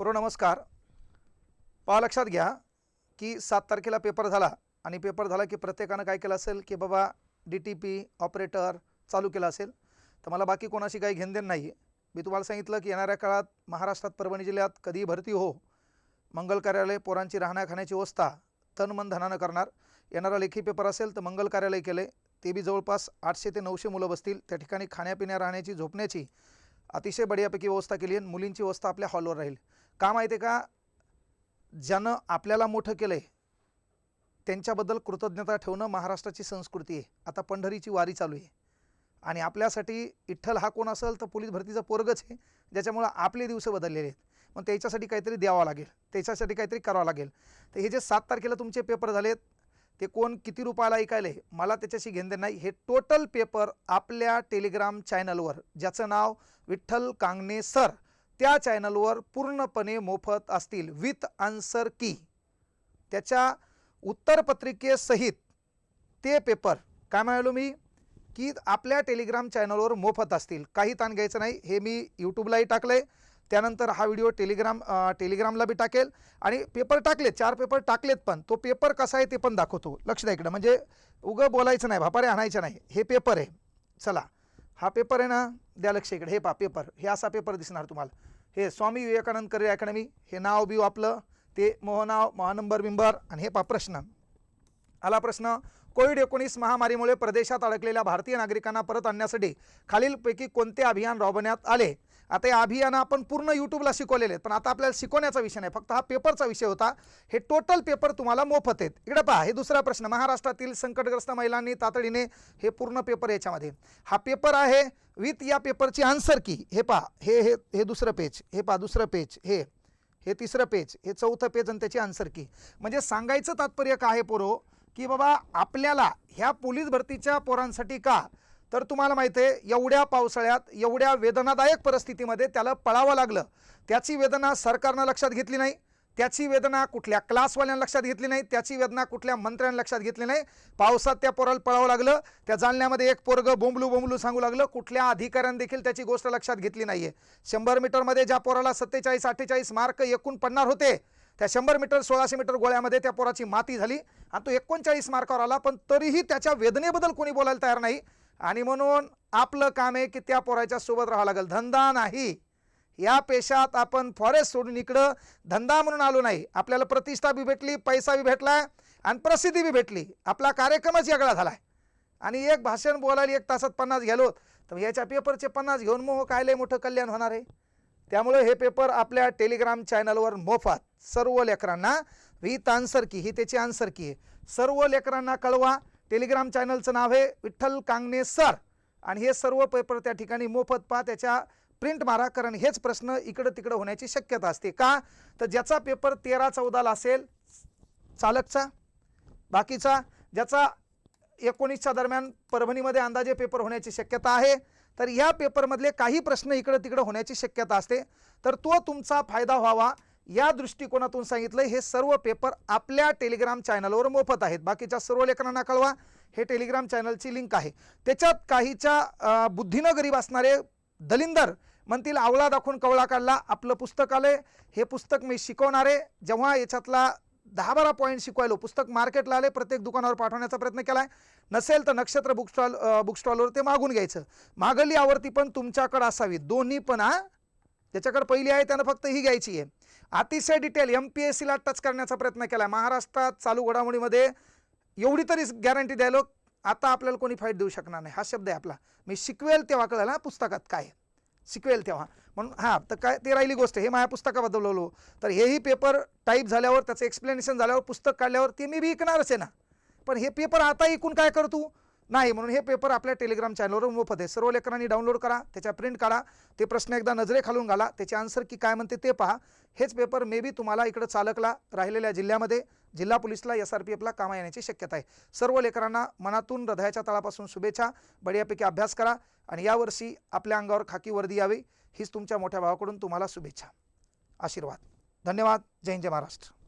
पूर्व नमस्कार पहा लक्षात घ्या की सात तारखेला पेपर झाला आणि पेपर झाला की प्रत्येकानं काय केलं असेल की बाबा डी टी पी ऑपरेटर चालू केला असेल. तर मला बाकी कोणाशी काही घेणदेण नाही. आहे मी तुम्हाला सांगितलं की येणाऱ्या काळात महाराष्ट्रात परभणी जिल्ह्यात कधीही भरती हो. मंगल कार्यालय पोरांची राहण्या खाण्याची व्यवस्था तन मन धनानं करणार. येणारा लेखी पेपर असेल तर मंगल कार्यालय केले ते बी जवळपास आठशे ते नऊशे मुलं बसतील. त्या ठिकाणी खाण्यापिण्या राहण्याची झोपण्याची अतिशय बढियापैकी व्यवस्था केली आहे आणि मुलींची व्यवस्था आपल्या हॉलवर राहील. का माहिती आहे का? ज्यानं आपल्याला मोठं केलं आहे त्यांच्याबद्दल कृतज्ञता ठेवणं महाराष्ट्राची संस्कृती आहे. आता पंढरीची वारी चालू आहे. आणि आपल्यासाठी विठ्ठल हा कोण असेल तर पोलीस भरतीचा पोरगच आहे ज्याच्यामुळं आपले दिवस बदललेले आहेत. मग त्याच्यासाठी काहीतरी द्यावं लागेल त्याच्यासाठी काहीतरी करावं लागेल. तर हे जे सात तारखेला तुमचे पेपर झालेत ते कोण किती रुपयाला ऐकायले मला त्याच्याशी घेणं नाही. हे टोटल पेपर आपल्या टेलिग्राम चॅनलवर ज्याचं नाव विठ्ठल कांगणे सर त्या चॅनलवर पूर्णपणे मोफत असतील विथ आन्सर की. त्याच्या उत्तरपत्रिकेसहित ते पेपर. काय म्हणालो मी? की आपल्या टेलिग्राम चॅनलवर मोफत असतील. काही ताण घ्यायचं नाही. हे मी यूट्यूबलाही टाकलं आहे त्यानंतर हा व्हिडिओ टेलिग्राम टेलिग्रामला बी टाकेल. आणि पेपर टाकलेत. चार पेपर टाकलेत पण. तो पेपर कसा आहे ते पण दाखवतो. लक्ष द्या इकडं. म्हणजे उगं बोलायचं नाही. भापारे आणायचं नाही. हे पेपर आहे. चला. हा पेपर आहे ना? द्या लक्ष इकडे. हे पा पेपर. हे असा पेपर दिसणार तुम्हाला. हे स्वामी विवेकानंद करिअर अकॅडमी हे नाव बिव आपलं ते मोहनाव महानंबर बिंबर आणि हे पा प्रश्न. आला प्रश्न कोविड एकोणीस महामारीमुळे प्रदेशात अडकलेल्या भारतीय नागरिकांना परत आणण्यासाठी खालीलपैकी कोणते अभियान राबवण्यात आले? आता या अभियानं आपण पूर्ण यूट्यूबला शिकवलेले आहेत पण आता आपल्याला शिकवण्याचा विषय नाही फक्त हा पेपरचा विषय होता. हे टोटल पेपर तुम्हाला मोफत आहेत. इकडे पहा हे दुसरा प्रश्न महाराष्ट्रातील संकटग्रस्त महिलांनी तातडीने हे पूर्ण पेपर याच्यामध्ये. हा पेपर आहे विथ या पेपरची आन्सर की हे पहा हे हे हे दुसरं पेज हे पहा दुसरं पेज हे हे तिसरं पेज हे चौथं पेज आणि त्याची आन्सर की. म्हणजे सांगायचं तात्पर्य काय आहे पोरो? की बाबा आपल्याला ह्या पोलीस भरतीच्या पोरांसाठी का तर तुम्हाला माहिती आहे एवढ्या पावसाळ्यात एवढ्या वेदनादायक परिस्थितीमध्ये त्याला पळावं लागलं. त्याची वेदना सरकारनं लक्षात घेतली नाही. त्याची वेदना कुठल्या क्लासवाल्यांना लक्षात घेतली नाही. त्याची वेदना कुठल्या मंत्र्यांना लक्षात घेतली नाही. पावसात त्या पोराला पळावं लागलं. त्या जालन्यामध्ये एक पोरगं बोंबलू बोंबलू सांगू लागलं. कुठल्या अधिकाऱ्यांनी देखील त्याची गोष्ट लक्षात घेतली नाही आहे शंभर मीटरमध्ये ज्या पोराला सत्तेचाळीस अठ्ठेचाळीस मार्क एकूण पडणार होते त्या शंभर मीटर सोळाशे मीटर गोळ्यामध्ये त्या पोराची माती झाली. आणि तो एकोणचाळीस मार्कावर आला पण तरीही त्याच्या वेदनेबद्दल कोणी बोलायला तयार नाही. आणि म्हणून आपलं काम आहे की त्या पोराच्या सोबत राहावं लागेल. धंदा नाही. या पेशात आपण फॉरेस्ट सोडून इकडं धंदा म्हणून आलो नाही. आपल्याला प्रतिष्ठा बी भेटली पैसा बी भेटला आणि प्रसिद्धी बी भेटली. आपला कार्यक्रमच वेगळा झाला आणि एक भाषण बोलायला एक तासात पन्नास गेलो तर याच्या पेपरचे पन्नास घेऊन मोह काय लय मोठं कल्याण होणार आहे? त्यामुळे हे पेपर आपल्या टेलिग्राम चॅनलवर मोफत. सर्व लेकरांना विथ आन्सर की ही त्याची आन्सर की आहे. सर्व लेकरांना कळवा. टेलिग्राम चॅनलचं नाव आहे विठ्ठल कांगणे सर. आणि हे सर्व पेपर त्या ठिकाणी मोफत पहा त्याच्या प्रिंट मारा कारण हेच प्रश्न इकडं तिकडं होण्याची शक्यता असते. का? तर ज्याचा पेपर तेरा चौदाला असेल चालकचा बाकीचा ज्याचा एकोणीसच्या दरम्यान परभणीमध्ये अंदाजे पेपर होण्याची शक्यता आहे तर या पेपरमधले काही प्रश्न इकडं तिकडं होण्याची शक्यता असते. तर तो तुमचा फायदा व्हावा. या दृष्टिकोनातून सांगितलं हे सर्व पेपर आपल्या टेलिग्राम चॅनलवर मोफत आहेत. बाकीच्या सर्व लेखनांना कळवा हे टेलिग्राम चॅनलची लिंक आहे. त्याच्यात काहीच्या बुद्धीनं गरीब असणारे दलिंदर म्हणतील आवळा दाखवून कवळा काढला आपलं पुस्तक आलंय हे पुस्तक मी शिकवणारे. जेव्हा याच्यातला दहा बारा पॉईंट शिकवायलो पुस्तक मार्केटला आले प्रत्येक दुकानावर पाठवण्याचा प्रयत्न केला आहे नसेल तर नक्षत्र बुक स्टॉल बुक स्टॉलवर ते मागून घ्यायचं. मागली आवर्ती पण तुमच्याकडं असावी. दोन्ही पण हा? ज्याच्याकडे पहिली आहे त्यानं फक्त ही घ्यायची आहे. अतिशय डिटेल एम पी एस सीला टच करण्याचा प्रयत्न केला आहे महाराष्ट्रात चालू घडामोडीमध्ये एवढी तरी गॅरंटी द्यायलो आता आपल्याला कोणी फाईट देऊ शकणार नाही. हा शब्द आहे आपला. मी शिकवेल तेव्हा कळलं ना पुस्तकात काय शिकवेल तेव्हा. म्हणून हां तर काय ते राहिली गोष्ट. हे माझ्या पुस्तकाबद्दल बोललो. तर हेही पेपर टाईप झाल्यावर त्याचं एक्सप्लेनेशन झाल्यावर पुस्तक काढल्यावर ते मी बी ऐकणारच आहे ना. पण हे पेपर आता ऐकून काय करतो नाही म्हणून हे पेपर आपल्या टेलिग्राम चॅनलवर मोफत आहे. सर्व लेकरांनी डाउनलोड करा त्याच्या प्रिंट काढा ते प्रश्न एकदा नजरे खालून घाला त्याचे आन्सर की काय म्हणते ते पहा. हेच पेपर मे बी तुम्हाला इकडं चालकला राहिलेल्या जिल्ह्यामध्ये जिल्हा पोलीसला एस आर पी एफला कामा येण्याची शक्यता आहे. सर्व लेकरांना मनातून हृदयाच्या तळापासून शुभेच्छा बढियापैकी अभ्यास करा आणि यावर्षी आपल्या अंगावर खाकी वर्दी यावी हीच तुमच्या मोठ्या भावाकडून तुम्हाला शुभेच्छा. आशीर्वाद. धन्यवाद. जय हिंद जय महाराष्ट्र.